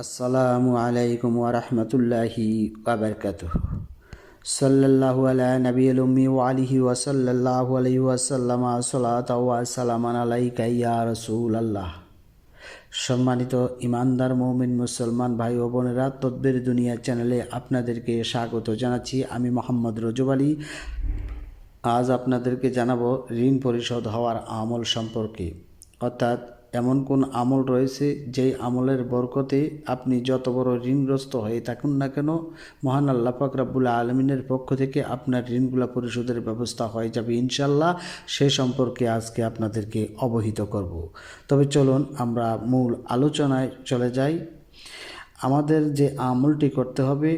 আসসালামু আলাইকুম ওরহমতুল্লাহি ওবরকাত সাল্লাল্লাহু আলা নবিয়ুল উম্মি ওয়া আলিহি ওয়া সাল্লাল্লাহু আলাইহি ওয়া সাল্লামা, সালাতা ওয়া সালামান আলাইকা ইয়া রাসূলুল্লাহ। সম্মানিত ইমানদার মৌমিন মুসলমান ভাই ও বোনেরা, তদ্বির দুনিয়া চ্যানেলে আপনাদেরকে স্বাগত জানাচ্ছি। আমি মোহাম্মদ রজব আলী। আজ আপনাদেরকে জানাব ঋণ পরিশোধ হওয়ার আমল সম্পর্কে। অর্থাৎ এমন কোন আমল রয়েছে যেই আমলের বরকতে আপনি যত বড় ঋণগ্রস্ত হয়ে থাকুন না কেন, মহান আল্লাহ পাক রাব্বুল আলমিনের পক্ষ থেকে আপনার ঋণগুলো পরিশোধের ব্যবস্থা হয়ে যাবে ইনশাল্লাহ সে সম্পর্কে আজকে আপনাদেরকে অবহিত করব। তবে চলুন আমরা মূল আলোচনায় চলে যাই। আমাদের যে আমলটি করতে হবে,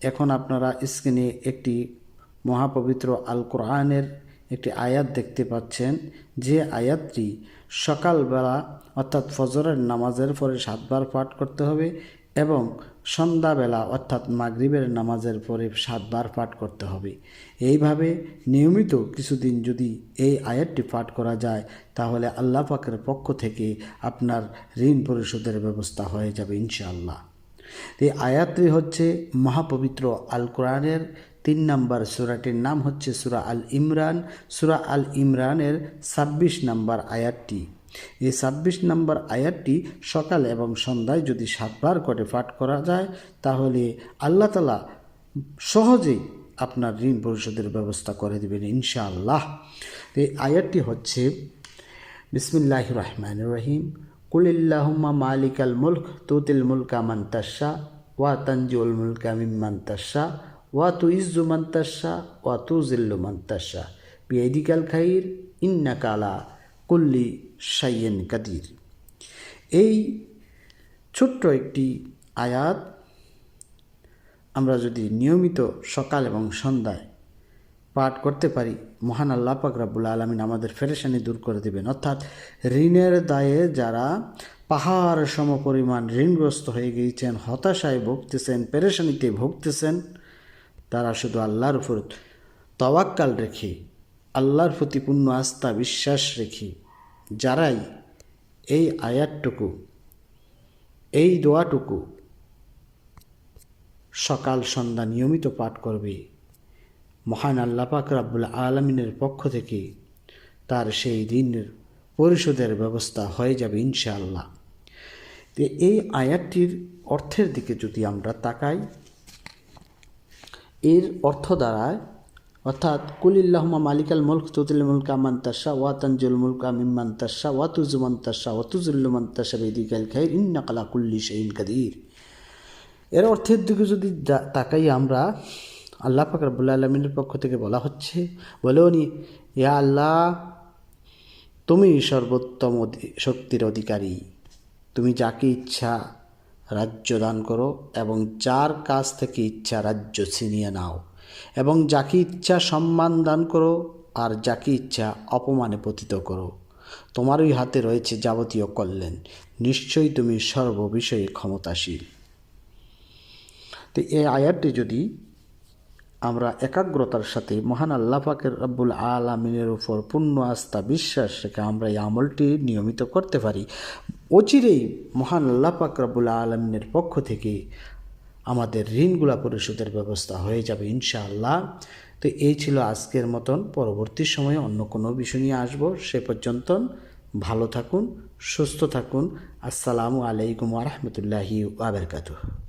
এখন আপনারা স্ক্রিনে একটি মহাপবিত্র আল কোরআনের একটি আয়াত দেখতে পাচ্ছেন। যে আয়াতটি সকালবেলা, অর্থাৎ ফজরের নামাজের পরে সাতবার পাঠ করতে হবে এবং সন্ধ্যাবেলা, অর্থাৎ মাগরিবের নামাজের পরে সাতবার পাঠ করতে হবে। এইভাবে নিয়মিত কিছুদিন যদি এই আয়াতটি পাঠ করা যায়, তাহলে আল্লাহ পাকের পক্ষ থেকে আপনার ঋণ পরিশোধের ব্যবস্থা হয়ে যাবে ইনশাআল্লাহ। এই আয়াতটি হচ্ছে মহাপবিত্র আল কোরআনের তিন নম্বর সুরাটির নাম হচ্ছে সুরা আল ইমরান। সুরা আল ইমরানের ছাব্বিশ নম্বর আয়াতটি। এই ছাব্বিশ নম্বর আয়াতটি সকাল এবং সন্ধ্যায় যদি সাতবার করে পাঠ করা যায়, তাহলে আল্লাহ তালা সহজেই আপনার ঋণ পরিশোধের ব্যবস্থা করে দেবেন ইনশাআল্লাহ। এই আয়াতটি হচ্ছে বিসমিল্লাহ রহমান রহিম। কুলিল্লাহুম্মা মালিকাল মুলক, তুতিল মুলকা মান তাশা, ওয়া তানজুল মুলকা মিম্মান তাশা ওয়া তু ইজ্জু মান তাশা, ওয়া তু জিল্লু মান তাশা। বিয়াইদিকাল খাইর, ইন্নাকা আলা কুল্লি সাইয়েন কাদির। এই ছোট্ট একটি আয়াত আমরা যদি নিয়মিত সকাল এবং সন্ধ্যায় পাঠ করতে পারি, মহান আল্লাহ পাক রাব্বুল আলমিন আমাদের ফেরেশানি দূর করে দেবেন। অর্থাৎ ঋণের দায়ে যারা পাহাড় সম পরিমাণ ঋণগ্রস্ত হয়ে গিয়েছেন, হতাশায় ভুগতেছেন, পেরেশানিতে ভুগতেছেন তারা শুধু আল্লাহর উপর তওয়াক্কাল রেখে, আল্লাহর প্রতি পূর্ণ আস্থা, বিশ্বাস রেখে যারাই এই আয়াতটুকু, এই দোয়াটুকু সকাল সন্ধ্যা নিয়মিত পাঠ করবে, মহান আল্লাহ পাক রাব্বুল আলমিনের পক্ষ থেকে তার সেই ঋণের পরিশোধের ব্যবস্থা হয়ে যাবে ইনশাআল্লাহ। এই আয়াতটির অর্থের দিকে যদি আমরা তাকাই এর অর্থ দ্বারায়, অর্থাৎ কুলিল্লাহমা মালিকাল মুলক তুতুল মুলকা মান্তাসা ওয়া তানজুল মুলকা মিম্মান তাসা ওয়া তুজু মান্তাসা ওয়া তুজুল্লু মান্তাসা বেদিকাল খাইর ইন্নাকালা কুল্লি শাইন কাদির। এর অর্থের দিকে যদি তাকাই আমরা, আল্লাহ পাক রব্বুল আলমিনের পক্ষ থেকে বলা হচ্ছে, বলেও নি, ইয়া আল্লাহ, তুমি সর্বোত্তম শক্তির অধিকারী। তুমি যাকে ইচ্ছা রাজ্য দান করো এবং যার কাছ থেকে ইচ্ছা রাজ্য ছিনিয়ে নাও এবং যাকে ইচ্ছা সম্মান দান করো আর যাকে ইচ্ছা অপমানে পতিত করো। তোমারই হাতে রয়েছে যাবতীয় কল্যাণ। নিশ্চয়ই তুমি সর্ববিষয়ে ক্ষমতাশীল। তো এই আয়াতটি যদি আমরা একাগ্রতার সাথে মহান আল্লাহ পাকের রব্বুল আলমিনের উপর পূর্ণ আস্থা বিশ্বাস রেখে আমরা এই আমলটি নিয়মিত করতে পারি অচিরেই মহান আল্লাহ পাক রব্বুল আলমিনের পক্ষ থেকে আমাদের ঋণগুলা পরিশোধের ব্যবস্থা হয়ে যাবে ইনশাআল্লাহ। তো এই ছিল আজকের মতন। পরবর্তী সময়ে অন্য কোনো বিষয় নিয়ে আসব। সে পর্যন্ত ভালো থাকুন, সুস্থ থাকুন। আসসালামু আলাইকুম আরহামতুল্লাহি আবরকাতুহ